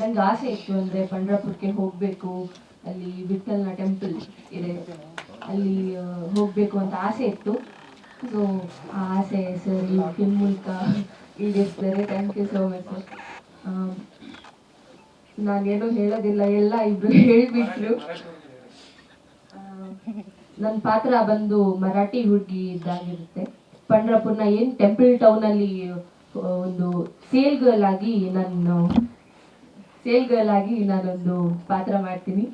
ನಂಗೆ ಆಸೆ ಇತ್ತು ಅಂದರೆ ಪಂಡ್ರಾಪುರಕ್ಕೆ ಹೋಗಬೇಕು. ಅಲ್ಲಿ ವಿಠಲ್ನ ಟೆಂಪಲ್ ಇದೆ. ಅಲ್ಲಿ ಹೋಗಬೇಕು ಅಂತ ಆಸೆ ಇತ್ತು. ಸೊ ಆ ಆಸೆ ಸರ್ ಈ ಮೂಲಕ ಈಡೇರಿಸ್ತಾರೆ ಥ್ಯಾಂಕ್ ಯು ಸೋ ಮಚ್ ನಾನೇನು ಹೇಳೋದಿಲ್ಲ, ಎಲ್ಲ ಇಬ್ರು ಹೇಳಿಬಿಟ್ರು. ನನ್ನ ಪಾತ್ರ ಬಂದು ಮರಾಠಿ ಹುಡುಗಿ ಇದ್ದಾಗಿರುತ್ತೆ. ಪಂಡ್ರಾಪುರ್ನ ಏನು ಟೆಂಪಲ್ ಟೌನಲ್ಲಿ ಒಂದು ಸೇಲ್ ಆಗಿ ನಾನು ಸೇಲ್ ಗರ್ಲ್ ಆಗಿ ನಾನೊಂದು ಪಾತ್ರ ಮಾಡ್ತೀನಿ.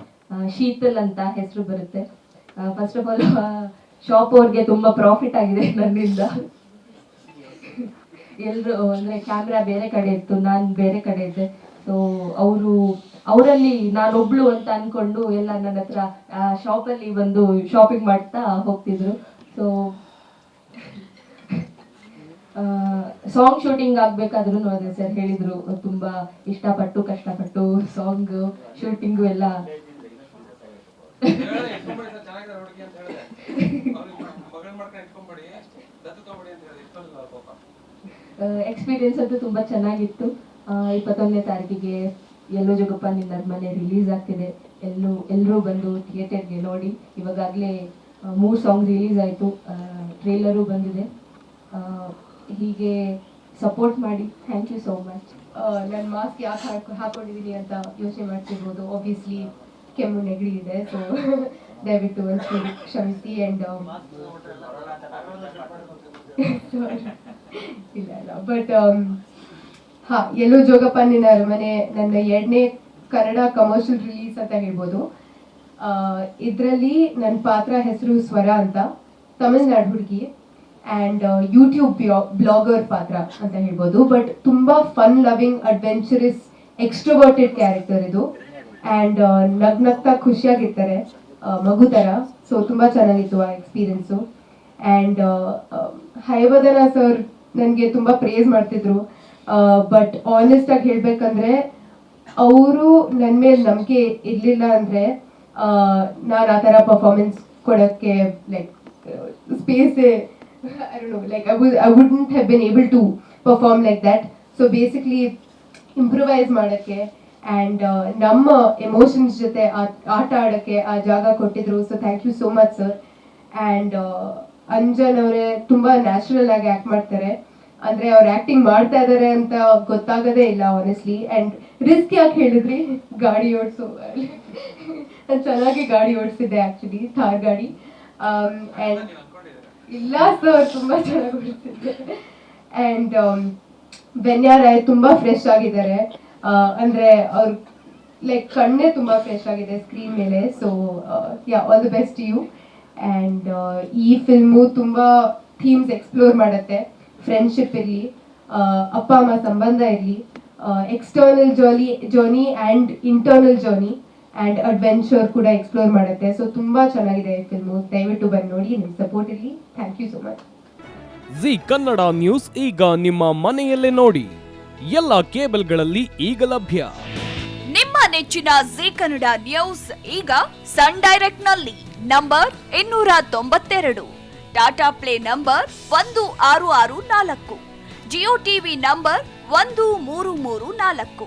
ಶೀತಲ್ ಅಂತ ಹೆಸರು ಬರುತ್ತೆ. ಫಸ್ಟ್ ಆಫ್ ಆಲ್ ಶಾಪ್ ಅವ್ರಿಗೆ ತುಂಬ ಪ್ರಾಫಿಟ್ ಆಗಿದೆ ನನ್ನಿಂದ. ಎಲ್ಲರೂ ಅಂದ್ರೆ ಕ್ಯಾಮ್ರಾ ಬೇರೆ ಕಡೆ ಇತ್ತು, ನಾನು ಬೇರೆ ಕಡೆ ಇದ್ದೆ. ಸೊ ಅವರು, ಅವರಲ್ಲಿ ನಾನೊಬ್ಳು ಅಂತ ಅನ್ಕೊಂಡು ಎಲ್ಲ ನನ್ನ ಹತ್ರ ಶಾಪಲ್ಲಿ ಬಂದು ಶಾಪಿಂಗ್ ಮಾಡ್ತಾ ಹೋಗ್ತಿದ್ರು. ಸೊ ಸಾಂಗ್ ಶೂಟಿಂಗ್ ಆಗ್ಬೇಕಾದ್ರೂ ಅದೇ ಸರ್ ಹೇಳಿದ್ರು. ತುಂಬಾ ಇಷ್ಟಪಟ್ಟು ಕಷ್ಟಪಟ್ಟು ಸಾಂಗ್ ಶೂಟಿಂಗು ಎಲ್ಲ. ಎಕ್ಸ್ಪೀರಿಯನ್ಸ್ ಅಂತೂ ತುಂಬಾ ಚೆನ್ನಾಗಿತ್ತು. ಇಪ್ಪತ್ತೊಂದನೇ ತಾರೀಕಿಗೆ ಎಲ್ಲೋ ಜಗಪ್ಪ ನಿನ್ನ ಮನೆ ರಿಲೀಸ್ ಆಗ್ತಿದೆ. ಎಲ್ಲೂ ಎಲ್ಲರೂ ಬಂದು ಥಿಯೇಟರ್ಗೆ ನೋಡಿ. ಇವಾಗಾಗಲೇ ಮೂರು ಸಾಂಗ್ ರಿಲೀಸ್ ಆಯಿತು. ಟ್ರೇಲರು ಬಂದಿದೆ. ಹೀಗೆ ಸಪೋರ್ಟ್ ಮಾಡಿ. ಥ್ಯಾಂಕ್ ಯು ಸೋ ಮಚ್ ನನ್ನ ಮಾಸ್ಕ್ ಯಾಕೆ ಹಾಕೊ ಹಾಕೊಂಡಿದ್ದೀನಿ ಅಂತ ಯೋಚನೆ ಮಾಡ್ತಿರ್ಬೋದು. ಆಬ್ವಿಯಸ್ಲಿ ಕೆಮ್ಮು ನೆಗಡಿ ಇದೆ ಸೊ ದಯವಿಟ್ಟು ಒಂದು ಕ್ಷಮಿಸಿ ಆ್ಯಂಡ್ ಇಲ್ಲ ಇಲ್ಲ. ಬಟ್ ಹಾ, ಎಲ್ಲೋ ಜೋಗಪ್ಪ ನಿನ್ನ ಅರಮನೆ, ನನ್ನ ಎರಡನೇ ಕನ್ನಡ ಕಮರ್ಷಿಯಲ್ ರಿಲೀಸ್ ಅಂತ ಹೇಳ್ಬೋದು. ಇದರಲ್ಲಿ ನನ್ನ ಪಾತ್ರ ಹೆಸರು ಸ್ವರ ಅಂತ. ತಮಿಳ್ನಾಡು ಹುಡುಗಿ. ಆ್ಯಂಡ್ ಯೂಟ್ಯೂಬ್ ಬ್ಲಾಗರ್ ಪಾತ್ರ ಅಂತ ಹೇಳ್ಬೋದು. ಬಟ್ ತುಂಬ fun loving adventurous extroverted character ಇದು. ಆ್ಯಂಡ್ ನಗ್ ನಗ್ತಾ ಖುಷಿಯಾಗಿರ್ತಾರೆ ಮಗು ಥರ ಸೊ ತುಂಬ ಚೆನ್ನಾಗಿತ್ತು ಆ ಎಕ್ಸ್ಪೀರಿಯೆನ್ಸು ಆ್ಯಂಡ್ ಹೈವದನ ಸರ್ ನನಗೆ ತುಂಬ ಪ್ರೇಸ್ ಮಾಡ್ತಿದ್ರು. ಬಟ್ ಆನೆಸ್ಟಾಗಿ ಹೇಳ್ಬೇಕಂದ್ರೆ, ಅವರು ನನ್ನ ಮೇಲೆ ನಂಬಿಕೆ ಇರಲಿಲ್ಲ ಅಂದರೆ ನಾನು ಆ ಥರ ಪರ್ಫಾರ್ಮೆನ್ಸ್ ಕೊಡೋಕ್ಕೆ like space I don't know, like I, would I wouldn't have been able to perform like that so basically improvise ಮಾಡೋಕ್ಕೆ ಆ್ಯಂಡ್ ನಮ್ಮ ಎಮೋಷನ್ಸ್ ಜೊತೆ ಆಟ ಆಡೋಕ್ಕೆ ಆ ಜಾಗ ಕೊಟ್ಟಿದ್ರು. So thank you so much sir and Anjan ಅವರೇ ತುಂಬ ನ್ಯಾಚುರಲ್ ಆಗಿ ಆ್ಯಕ್ಟ್ ಮಾಡ್ತಾರೆ. ಅಂದರೆ ಅವ್ರು ಆ್ಯಕ್ಟಿಂಗ್ ಮಾಡ್ತಾ ಇದ್ದಾರೆ ಅಂತ ಗೊತ್ತಾಗೋದೇ ಇಲ್ಲ ಆನೆಸ್ಟ್ಲಿ ಆ್ಯಂಡ್ ರಿಸ್ಕ್ ಯಾಕೆ ಹೇಳಿದ್ರಿ? ಗಾಡಿ ಓಡಿಸೋ. ನಾನು ಚೆನ್ನಾಗಿ ಗಾಡಿ ಓಡಿಸಿದ್ದೆ ಆ್ಯಕ್ಚುಲಿ ಥಾರ್ ಗಾಡಿ. ಆ್ಯಂಡ್ ಅನ್ಕೊಂಡಿದ್ದೀರಾ? ಇಲ್ಲ ಸರ್ ತುಂಬಾ ಚೆನ್ನಾಗಿ ಬಿಡ್ತಿದ್ದೆ ಅಂಡ್ ಬೆನ್ಯಾ ರಾಯ್ ತುಂಬಾ ಫ್ರೆಶ್ ಆಗಿದ್ದಾರೆ. ಅಂದರೆ ಅವ್ರ ಲೈಕ್ ಕಣ್ಣೇ ತುಂಬಾ ಫ್ರೆಶ್ ಆಗಿದೆ ಸ್ಕ್ರೀನ್ ಮೇಲೆ. So yeah all the best you and ಈ ಫಿಲ್ಮು ತುಂಬಾ ಥೀಮ್ಸ್ ಎಕ್ಸ್ಪ್ಲೋರ್ ಮಾಡುತ್ತೆ. ಫ್ರೆಂಡ್ಶಿಪ್ ಇರಲಿ ಅಪ್ಪ, ಅಮ್ಮ ಸಂಬಂಧ ಇರಲಿ external journey journey and internal journey and adventure ಕೂಡ ಎಕ್ಸ್ಪ್ಲೋರ್ ಮಾಡುತ್ತೆ. ಸೊ ತುಂಬಾ ಚೆನ್ನಾಗಿದೆ ಈ ಫಿಲ್ಮು ದಯವಿಟ್ಟು ಬಂದು ನೋಡಿ ನಿಮ್ಮ ಸಪೋರ್ಟ್ ಇರಲಿ thank you so much Zee Kannada news ಈಗ ನಿಮ್ಮ ಮನೆಯಲ್ಲೇ ನೋಡಿ. ಎಲ್ಲ ಕೇಬಲ್ಗಳಲ್ಲಿ ಈಗ ಲಭ್ಯ. ನಿಮ್ಮ ನೆಚ್ಚಿನ ಜಿ ಕನ್ನಡ ನ್ಯೂಸ್ ಈಗ ಸನ್ ಡೈರೆಕ್ಟ್ನಲ್ಲಿ ನಂಬರ್ ಇನ್ನೂರ ತೊಂಬತ್ತೆರಡು ಟಾಟಾ ಪ್ಲೇ ನಂಬರ್ ಒಂದು ಆರು ಆರು ನಾಲ್ಕು. ಜಿಯೋ ಟಿವಿ ನಂಬರ್ ಒಂದು ಮೂರು ಮೂರು ನಾಲ್ಕು.